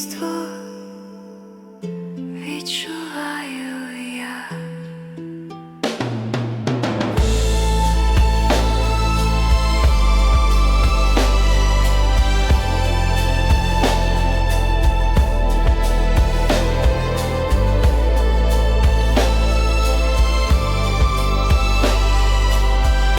мистецтво відчув.